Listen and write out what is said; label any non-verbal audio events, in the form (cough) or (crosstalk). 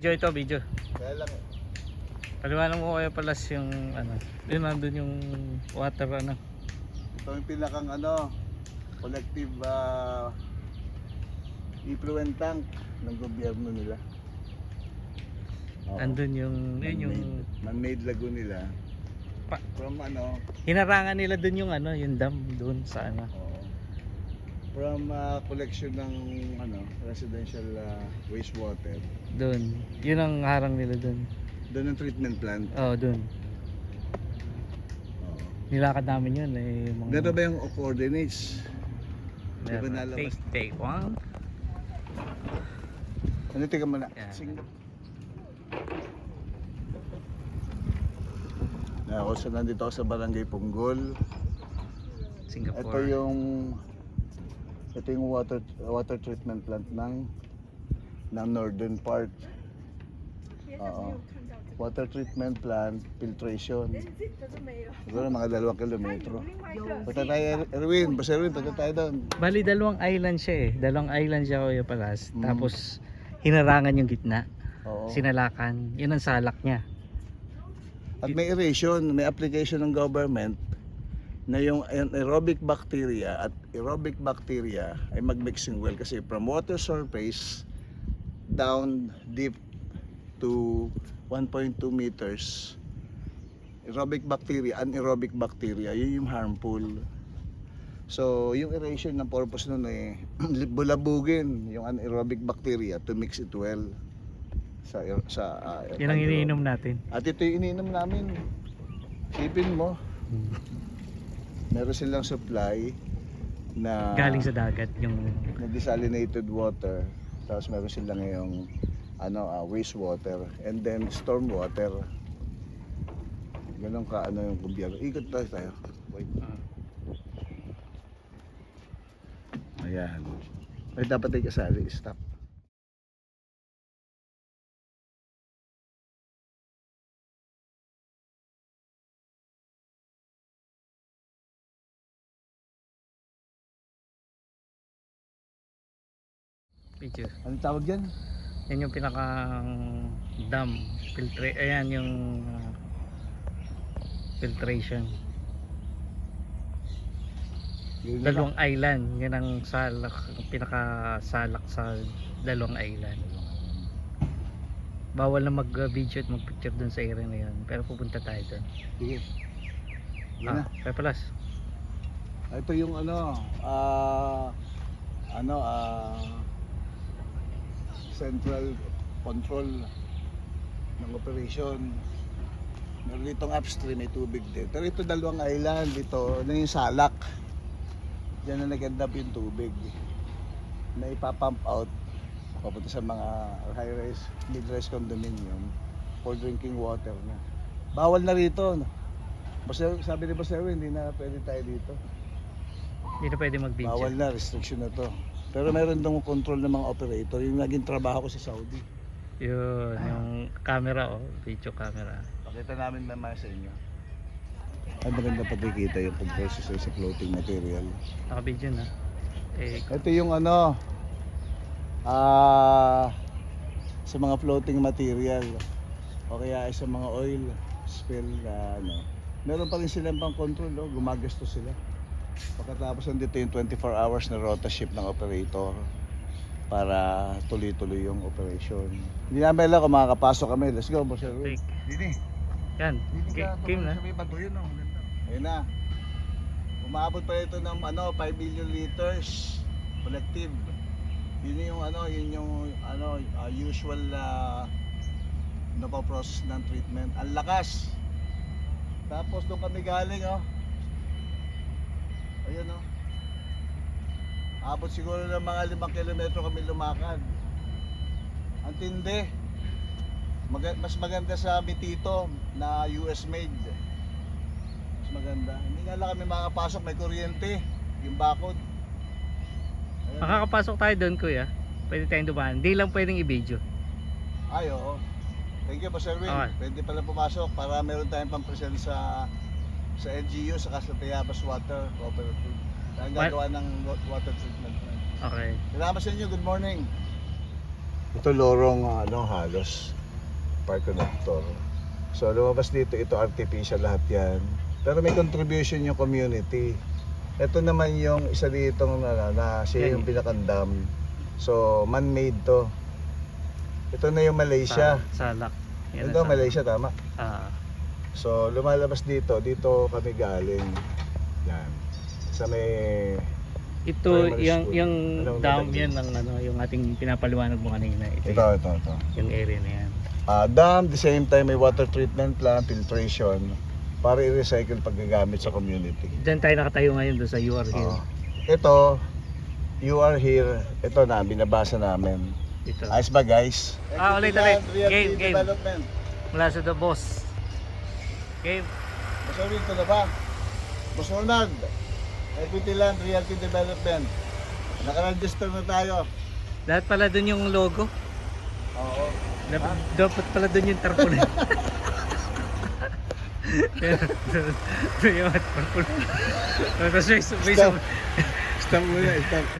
Video ito, video. Kaya lang eh. Paliwanag mo kaya pala yung ano. Yun nandun yung water ano. Ito yung pinakang ano, collective uh, effluent tank ng gobyerno nila. Oo. Andun yung yun yung Man-made- man-made lagoon nila. Pa- From ano, hinarangan nila dun yung ano, yung dam dun sa ano. oo. From uh, collection ng ano, residential uh, wastewater. Dun. Yun ang harang nila dun. Doon ang treatment plant. Oh. Oo. Nilakad namin yun eh. Mga, Gano'n ba yung coordinates? Di ba Meron. nalabas? Take, take one. Ano, tika muna. Yan. Sing- Na ako sa nandito ako sa Barangay Punggol. Singapore. Ito yung ito yung water water treatment plant ng ng northern part. Oo. Water treatment plant, filtration. Siguro mga dalawang kilometro. Punta tayo, Erwin. Basta Erwin, punta tayo doon. Bali dalawang island siya eh. Dalawang island siya Kuya Palas. Mm. Tapos hinarangan yung gitna. Oo. Sinalakan. Yun ang salak niya. At may aeration, may application ng government na yung aerobic bacteria at aerobic bacteria ay mag-mixing well kasi from water surface down deep to 1.2 meters aerobic bacteria, anaerobic bacteria, yun yung harmful. So, yung aeration ng purpose nun eh, (clears throat) bulabugin yung anaerobic bacteria to mix it well sa sa ah, Yun ang anaerobic. iniinom natin. At ito yung iniinom namin. Sipin mo, meron silang supply na Galing sa dagat yung na desalinated water. Tapos meron silang ngayong ano, ah, wastewater and then storm water. Ganun ka ano yung gobyerno. Ikot tayo tayo. Wait. Ayan. Ay, dapat ay kasali. Stop. Picture. Anong tawag dyan? Yan yung pinaka dam filtre ayan yung uh, filtration. Yun na Dalawang island, yan ang salak, pinaka salak sa dalawang island. Bawal na mag-video at mag-picture dun sa area na yun. Pero pupunta tayo dun. Sige. Yun Ah, na. Pepelas. Ito yung ano, ah ano, ah central control ng operation. Meron ditong upstream, may tubig din. Pero ito dalawang island, dito na yung salak. Diyan na nag-end up yung tubig. Na ipapump out papunta sa mga high-rise, mid-rise condominium for drinking water na. Bawal na rito. no? Basta sabi ni Erwin, hindi na pwede tayo dito. Hindi na pwede mag-video. Bawal na, restriction na to. Pero meron dong control ng mga operator. Yung naging trabaho ko sa Saudi. Yun, yung camera oh, video camera. Pakita namin mamaya sa inyo. Ay maganda patikita yung pag-process sa clothing material. Naka-video na. Eh, Ito yung ano, ah, sa mga floating material. O kaya ay sa mga oil spill na ano. Meron pa rin silang pang control, no? gumagasto sila. Pagkatapos nandito yung 24 hours na rota ship ng operator para tuloy-tuloy yung operation. Hindi namin alam kung makakapasok kami. Let's go, Boss Erwin. take. Dini. Yan, Dini ka Kim na. sa may bato yun, oh. Ayun na. Umabot pa ito ng ano, 5 million liters collective. Yun yung ano, yun yung ano, uh, usual uh, process ng treatment. Ang lakas. Tapos doon kami galing, oh. Ayun, oh. Abot siguro ng mga 5 kilometro kami lumakad. Ang tindi. Maga- mas maganda sa Mitito na US made. Mas maganda. Hindi nga lang kami makapasok, may kuryente. Yung bakod. Ayun. Makakapasok tayo doon kuya. Pwede tayong dumaan. Hindi lang pwedeng i-video. Ay, oo. Thank you, Boss Erwin. Okay. Pwede pala pumasok para meron tayong pang-present sa sa LGU sa sa Tayabas Water Cooperative. Ang gagawa ng wa- water treatment. plant. Okay. Salamat sa inyo. Good morning. Ito lorong ano halos park connector. So lumabas dito ito artificial lahat 'yan. Pero may contribution yung community. Ito naman yung isa ditong na, na siya yung pinakandam. So man-made to. Ito na yung Malaysia. Sa, salak. Yan Ito salak. Malaysia tama. Ah, So lumalabas dito, dito kami galing. Yan. Sa may ito Primary yung school. yung Anong dam yan ng ano yung ating pinapaliwanag mo kanina. Ito, ito yung, ito ito. yung area na yan. Ah, dam, the same time may water treatment plant, filtration para i-recycle paggagamit sa community. Diyan tayo nakatayo ngayon doon sa UR Hill. Oo. Ito, you are here. Ito na, binabasa namin. Ito. Ayos ba guys? Ah, ulit, ulit. Game, game. Development. Mula sa the boss. Okay. Orin, ito na ba? Ronald, Equity Land Realty Development. Nakaregister na tayo. Lahat pala doon yung logo. Oo. Dapat, dapat pala doon yung tarpaulin. (laughs) yung tarpaulin. (laughs) Tapos may, may, Stop. Stop muna, stop.